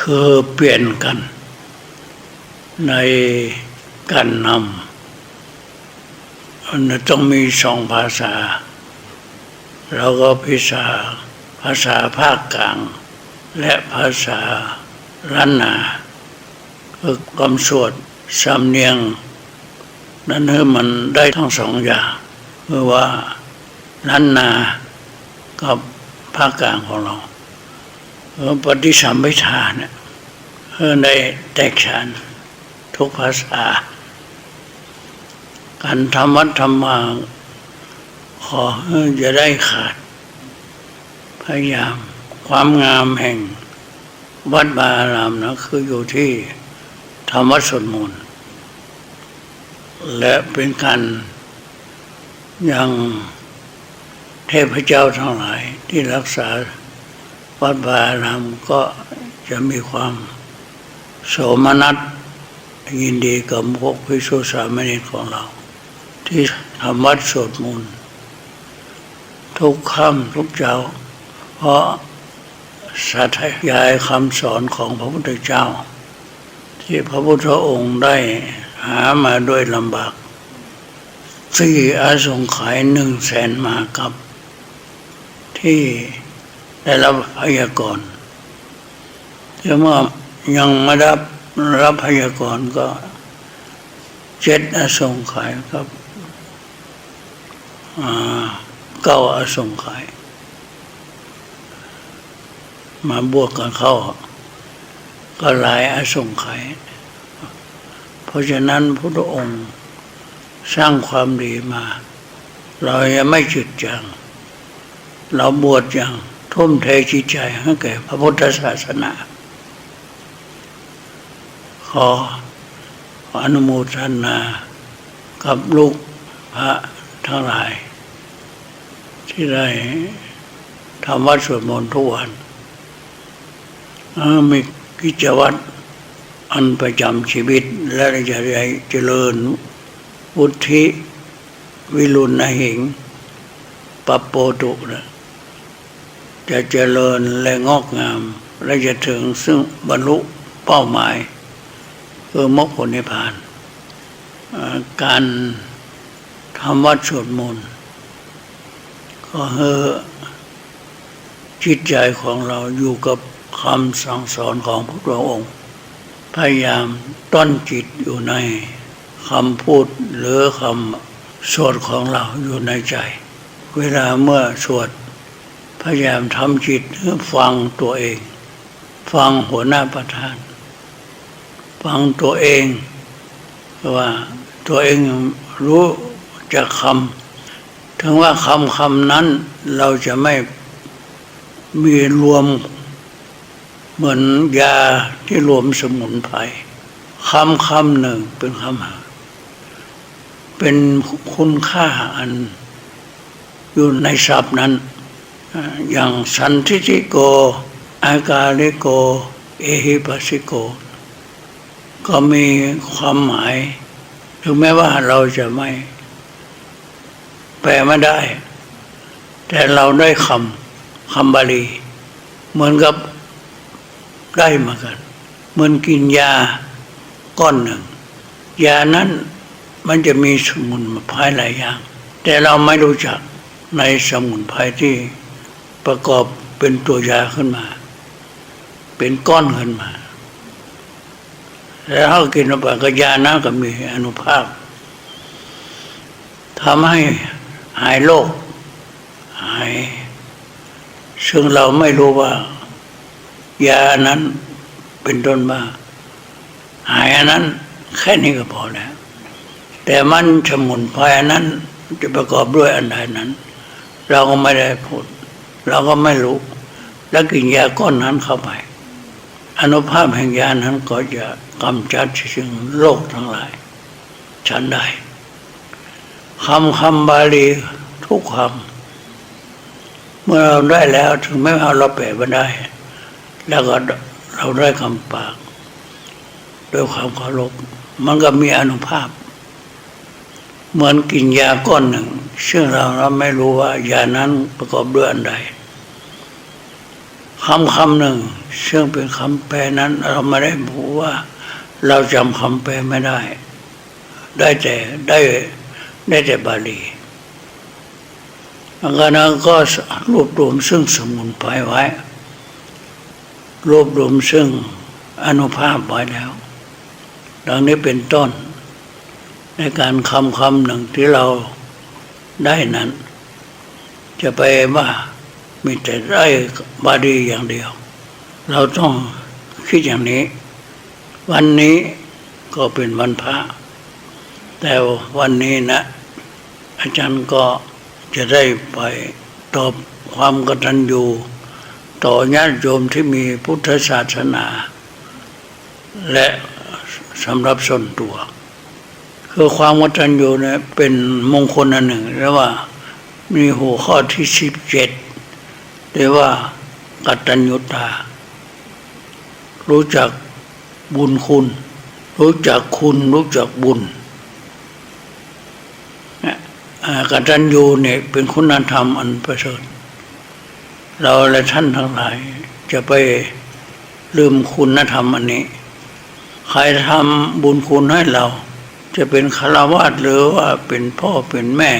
คือเปลี่ยนกัน ในการนำมันต้องมีสองภาษา แล้วก็ภาษาภาษาภาคกลาง และภาษาล้านนาคือกำสวดสำเนียง นั้นให้มันได้ทั้งสองอย่างคือว่าล้านนากับภาคกลางของเรา ปฏิสัมพิธาเนี่ยเออได้แตกฉานทุกภาษา การทำวัดธรรมา ขอจะได้ขาด พยายาม ความงามแห่ง วัดบาอารามนะคืออยู่ที่ธรรมวัดสวดมนต์และเป็นการยังเทพเจ้าทั้งหลายที่รักษา วัดบารามก็จะมีความโสมนัสยินดีกับพวกพิสุสามเณรของเรา ที่ทำวัดสวดมนต์ทุกค่ำทุกเจ้า เพราะสัตยายคำสอนของพระพุทธเจ้า ที่พระพุทธองค์ได้หามาด้วยลำบากสี่อาสงไขยหนึ่งแสนมากับ ที่ ได้รับพยากรณ์แต่เมื่อยังไม่รับรับพยากรณ์ก็เจ็ดอสงไขยครับเก้าอสงไขยมาบวกกันเข้า ก็หลายอสงไขยเพราะฉะนั้นพระองค์สร้างความดีมา เรายังไม่จุดจัง เราบวชย่าง ทุ่มเทจิตใจให้แก่พระพุทธศาสนา ขออนุโมทนา กับลูกพระทั้งหลาย ที่ได้ทำวัดสวดมนต์ทุกวันมีกิจวัตรอันประจำชีวิตและจะได้เจริญวุฒิวิรุณหิงปปโปตุนะ จะเจริญและงอกงาม และจะถึงซึ่งบรรลุเป้าหมาย คือมรรคผลนิพพาน การทำวัดสวดมนต์ก็ให้จิตใจของเราอยู่กับคำสั่งสอนของพระองค์ พยายามต้นจิตอยู่ในคำพูดหรือคำสวดของเราอยู่ในใจ เวลาเมื่อสวด พยายามทำจิตฟังตัวเอง ฟังหัวหน้าประธาน ฟังตัวเองว่าตัวเองรู้จากคำถึงว่าคำคำนั้นเราจะไม่มีรวมเหมือนยาที่รวมสมุนไพรคำคำหนึ่งเป็นคำหาเป็นคุณค่าอันอยู่ในศัพท์นั้น อย่างสันทิติโก อากาลิโก เอหิปัสสิโก ก็มีความหมาย ถึงแม้ว่าเราจะไม่ แปลไม่ได้ แต่เราได้คำคำบาลี เหมือนกับได้มากัน เหมือนกินยาก้อนหนึ่ง ยานั้นมันจะมีสมุนไพรหลายอย่าง แต่เราไม่รู้จักในสมุนไพรที่ ประกอบเป็นตัวยาขึ้นมา เป็นก้อนขึ้นมา แล้วกินไปก็ยานะก็มีอนุภาพทำให้หายโรคหาย ซึ่งเราไม่รู้ว่า ยานั้นเป็นต้นมาหายอันนั้นแค่นี้ก็พอแล้ว แต่มันสมุนไพรอันนั้นจะประกอบด้วยอันใดนั้น เราก็ไม่ได้พูด เราก็ไม่รู้ แล้วกินยาก้อนนั้นเข้าไปอนุภาพแห่งยานั้นก็จะกำจัดสิ่งโรคทั้งหลาย ฉันได้คำคำบาลีทุกคำเมื่อเราได้แล้วถึงแม้ว่าเราแปลไม่ได้ แล้วก็เราได้คำปากด้วยความเคารพมันก็มีอนุภาพ เหมือนกินยาก้อนหนึ่ง ซึ่งเราเราไม่รู้ว่ายานั้นประกอบด้วยอันใด คำคำหนึ่งซึ่งเป็นคำแปลนั้นเราไม่ได้บอกว่า เราจำคำแปลไม่ได้ ได้แต่ได้ได้แต่บาลีอันนั้นก็รวบรวมซึ่งสมุนไพรไว้ รวบรวมซึ่งอนุภาพไว้แล้ว ดังนี้เป็นต้น ในการคำคำหนึ่งที่เราได้นั้น จะไปว่า มีแต่ได้บาลีอย่างเดียว เราต้องคิดอย่างนี้ วันนี้ก็เป็นวันพระ แต่วันนี้นะ อาจารย์ก็จะได้ไปตอบความกตัญญูต่อญาติโยมที่มีพุทธศาสนา และสำหรับส่วนตัว คือความกตัญญูเนี่ยเป็นมงคลอันหนึ่งเรียกว่ามีหัวข้อที่สิบเจ็ด เรียกว่ากตัญญูตา รู้จักบุญคุณ รู้จักคุณรู้จักบุญอ่ากตัญญูเนี่ยเป็นคุณธรรมอันประเสริฐเราและท่านทั้งหลาย จะไปลืมคุณธรรมอันนี้ ใครทำบุญคุณให้เรา จะเป็นคารวะหรือว่าเป็นพ่อเป็นแม่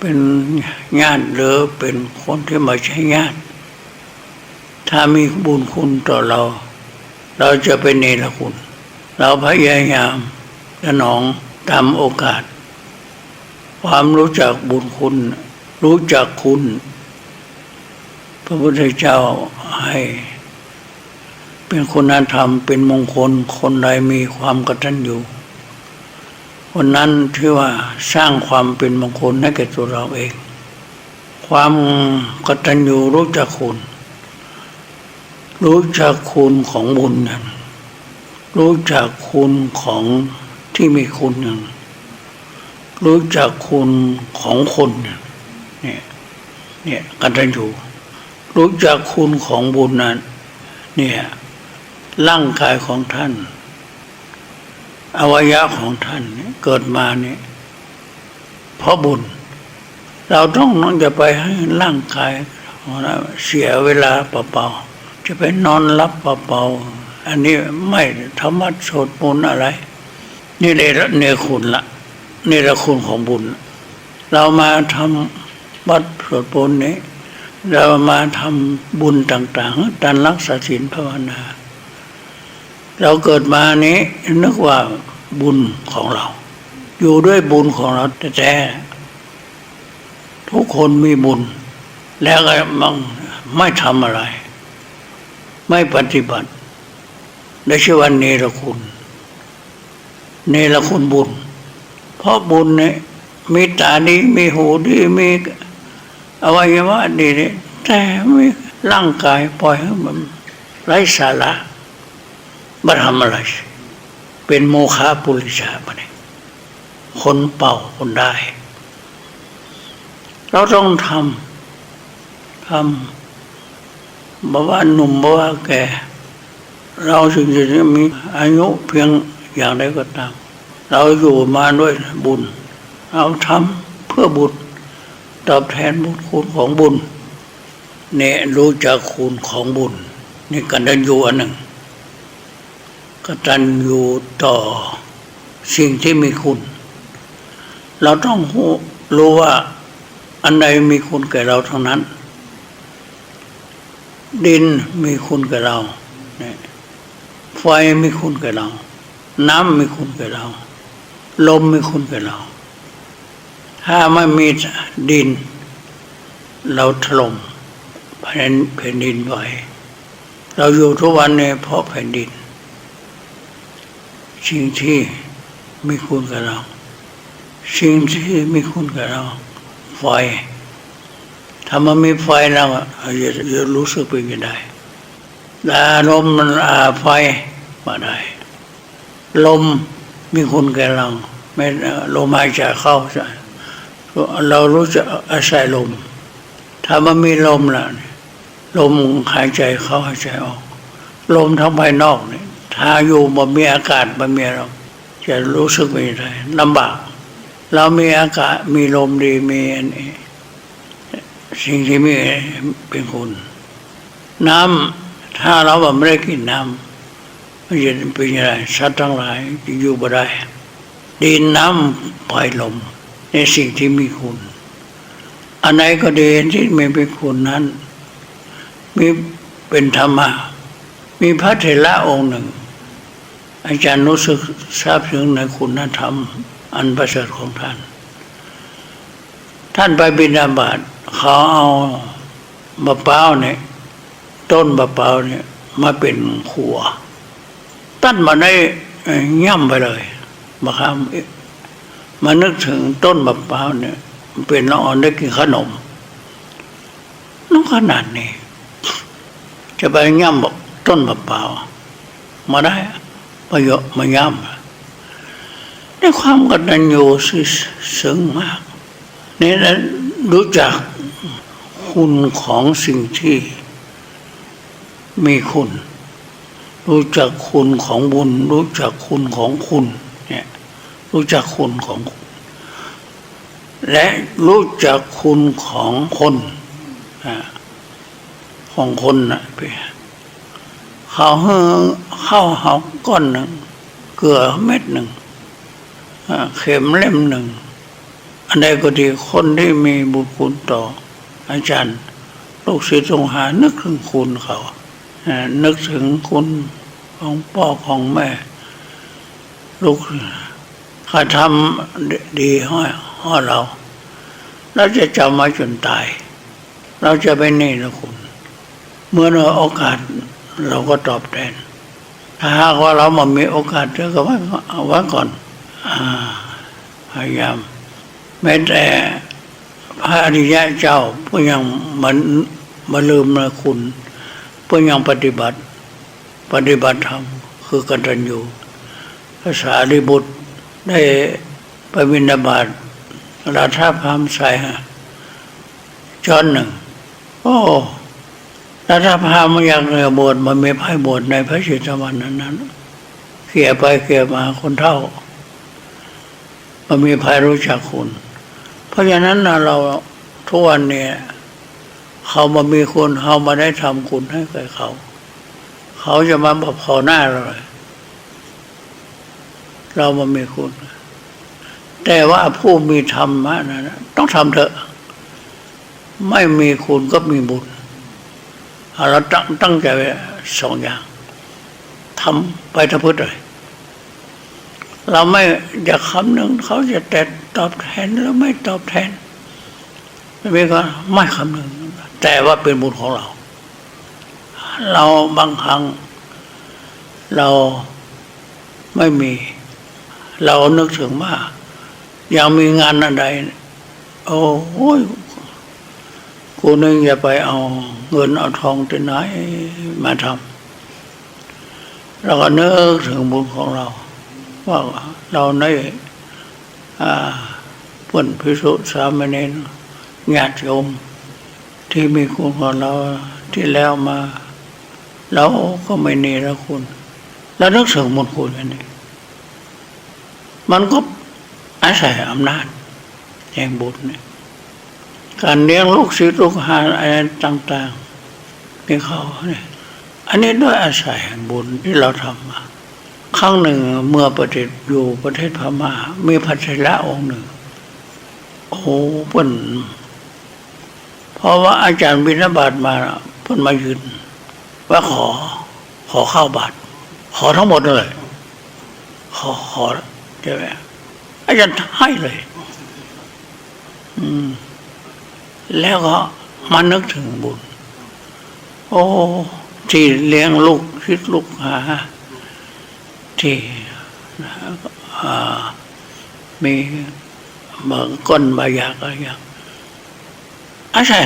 เป็นญาติหรือเป็นคนที่ม่ใช่ญาติถ้ามีบุญคุณต่อเรา เราจะเป็นเนรคุณ เราพยายามสนองตามโอกาส ความรู้จักบุญคุณ รู้จักคุณ พระพุทธเจ้าให้ เป็นคุณธรรมเป็นมงคลคนใดมีความกตัญญู คนนั้นที่ว่าสร้างความเป็นมงคลให้แก่ตัวเราเอง ความกตัญญูรู้จักคุณ รู้จักคุณของบุญนั้นรู้จักคุณของที่มีคุณนั้นรู้จักคุณของคนเนี่ยเนี่ยกตัญญูรู้จักคุณของบุญนั้นเนี่ยร่างกายของท่าน อวัยวะของท่านเกิดมาเนี่ยเพราะบุญ เราต้องนองจะไปให้ร่างกายของเราเสียเวลาเปล่าๆจะไปนอนรับเปล่าๆอันนี้ไม่ธรรมะโสดบุญอะไร นี่เลยเนรคุณละนี่ละคุณของบุญ เรามาทำวัดสวดบุญนี้ เรามาทำบุญต่างๆการรักษาศีลภาวนา เราเกิดมานี้นึกว่าบุญของเรา อยู่ด้วยบุญของเราแต่ทุกคนมีบุญ แล้วก็มันไม่ทำอะไร ไม่ปฏิบัติได้ชื่อว่าเนรคุณ เนรคุณบุญ เพราะบุญเนี่ยมีตาดีมีหูดีมีอวัยวะดีเนี่ยแต่ไม่ร่างกายปล่อยให้มันไร้สาระ มาทำอะไรเป็นโมฆะปุริชาปะเนี่ยคนเป่าคนได้ เราต้องทำทำบอกว่าหนุ่มบอกว่าแกเราถึงจะมีอายุเพียงอย่างใดก็ตาม เราอยู่มาด้วยบุญ เราทำเพื่อบุญตอบแทนบุญคุณของบุญเนี่ยรู้จักคุณของบุญ นี่กันดันยูอันหนึ่ง กตัญญูต่อสิ่งที่มีคุณ เราต้องรู้ว่าอันใดมีคุณแก่เราทั้งนั้น ดินมีคุณแก่เราไฟมีคุณแก่เรา น้ำมีคุณแก่เรา ลมมีคุณแก่เรา ถ้าไม่มีดิน เราถล่มแผ่นแผ่นดินไหวเราอยู่ทุกวันเนี่ยเพราะแผ่นดิน สิ่งที่ไมีคุณกับเรา สิ่งที่ไมีคุณกับเรา ไฟถ้ามันมีไฟเราจะจะรู้สึกเป็นยังไงดาลมมันอาไฟมาได้ ลมมีคุณแก่เราไม่ลมหายใจเข้าใช่เรารู้จะอาศัยลม ถ้ามันมีลมล่ะลมหายใจเข้าหายใจออก ลมทั้งภายนอกเนี่ย ถ้าอยู่บ่มีอากาศบ่มีเราจะรู้สึกไม่ได้ลำบาก เรามีอากาศมีลมดีมีอันนี้สิ่งที่มีเป็นคุณ น้ำถ้าเราแบบไม่ได้กินน้ำมันจะเป็นยังไงสัตว์ทั้งหลายจะอยู่บ่ได้ ดินน้ำไฟลมในสิ่งที่มีคุณ อันไหนก็ดีที่ไม่เป็นคุณนั้น มีเป็นธรรมะมีพระเถระองค์หนึ่ง อาจารย์รู้สึกทราบถึงในคุณธรรม อันประเสริฐของท่าน ท่านไปบิณฑบาตเขาเอามะพร้าวเนี่ยต้นมะพร้าวเนี่ยมาเป็นขัวตั้นมาได้เอ่อย่ำไปเลยมาคำมานึกถึงต้นมะพร้าวเนี่ยเป็นละอ่อนได้กินขนมน้องขนาดนี้ จะไปย่ำบอกต้นมะพร้าวมาได้ ประโยชน์มาย่ำในความกตัญญูซึ่งซึ้งมากนี่นะรู้จักคุณของสิ่งที่มีคุณ รู้จักคุณของบุญ รู้จักคุณของคุณเนี่ยรู้จักคุณของคุณและรู้จักคุณของคน ของคนนะพี่ เขาเข้าหอกก้อนหนึ่ง เกลือเม็ดหนึ่งเข็มเล่มหนึ่ง อันใดก็ดีคนที่มีบุญคุณต่อ อาจารย์ ลูกศิษย์ทรงหานึกถึงคุณเขาอ่านึกถึงคุณของพ่อของแม่ ลูกเขาทำดีให้ให้เรา เราจะจำไว้จนตาย เราจะไปนี่นะคุณ เมื่อเราโอกาส เราก็ตอบแทน ถ้าหากว่าเรามามีโอกาสเจอก็ว้เอาไว้ก่อนพยายามแม้แต่พระอริยะเจ้าผู้ยังมันมาลืมนะคุณผู้ยังปฏิบัติ ปฏิบัติธรรมคือกตัญญูภาษาริบุตรได้ไปบินาบาตราชาพามใส่ฮะจอนหนึ่งโอ้ ราชาพามอยากเรือบวชมันไม่พ่ายบวชในพระชิตวันนั้นนั้นเขี่ยไปเขี่ยมาคนเท่า มันมีภัยรู้จักคุณ เพราะฉะนั้นนะเราทุกวันเนี่ยเขามามีคุณเขามาได้ทำคุณให้กับเขา เขาจะมาบอกพอหน้าเราเลยเรามามีคุณ แต่ว่าผู้มีธรรมะนะนต้องทำเถอะ ไม่มีคุณก็มีบุญ เราตั้งตั้งใจไว้สองอย่างทำไปทะพุทธเลยเราไม่อยากคำหนึ่งเขาจะแต่ตอบแทนหรือไม่ตอบแทนไม่มีก็ไม่คำหนึ่งแต่ว่าเป็นบุญของเรา เราบางครั้ง เราไม่มี เรานึกถึงว่ายังมีงานอะไรโอ้โห กูนึงอย่าไปเอาเงินเอาทองที่ไหนมาทำเราก็นึกถึงบุญของเรา ว่าเราในเพื่อนพิสุสามเณรญาติโยมที่มีคุณของเราที่แล้วมาเราก็ไม่เนรคุณแล้วนึกถึงบุญคุณอันนี้มันก็อาศัยอำนาจแห่งบุญเนี่ย การเลี้ยงลูกศิษย์ลูกหาอะไรต่างๆนี่เขาเนี่ยอันนี้ด้วยอาศัยแห่งบุญที่เราทำมาครั้งหนึ่งเมื่อประเทศอยู่ประเทศพม่ามีพระเถระองค์หนึ่ง โอ้เพิ่นเพราะว่าอาจารย์บิณฑบาตมาเพิ่นมายืนว่าขอ ขอเข้าบาท ขอทั้งหมดเลย ขอขอใช่ไหมอาจารย์ให้เลย อืม แล้วก็มานึกถึงบุญ โอ้ ที่เลี้ยงลูกคิดลูกหา ที่มีบางก้นบางอยากอะไรอย่างอาศัย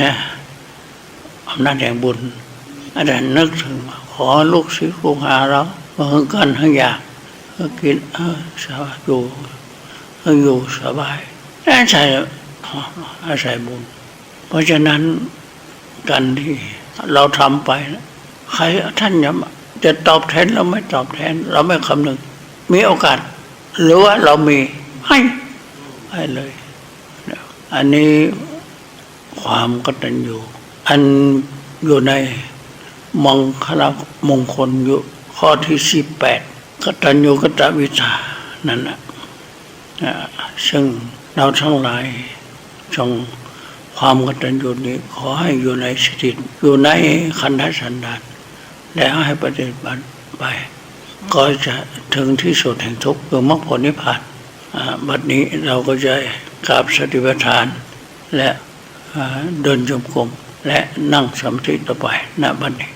อำนาจแห่งบุญอาจารย์นึกถึง ขอลูกศิษย์ลูกหาเราเมื่อกันทั้งอยากกินเออสบายอยู่อยู่สบายอาศัยอาศัยบุญ เพราะฉะนั้นการที่เราทำไปใครท่านจะจะตอบแทนเราไม่ตอบแทน เราไม่คำนึง มีโอกาส หรือว่าเรามีให้ให้เลย อันนี้ความกตัญญูอันอยู่ในมังคลมงคลอยู่ข้อที่สิบแปดกตัญญูกตวิชานั่นแหละซึ่งเราทั้งหลายจง ความกตัญญูนี้ขอให้อยู่ในสติอยู่ในขันธสันดานและให้ปฏิบัติไป ก็จะถึงที่สุดแห่งทุกข์คือมรรคผลนิพพานบัดนี้เราก็จะกราบสติปัฏฐาน และเดินจมกรมและนั่งสมาธิต่อไปณบัดนี้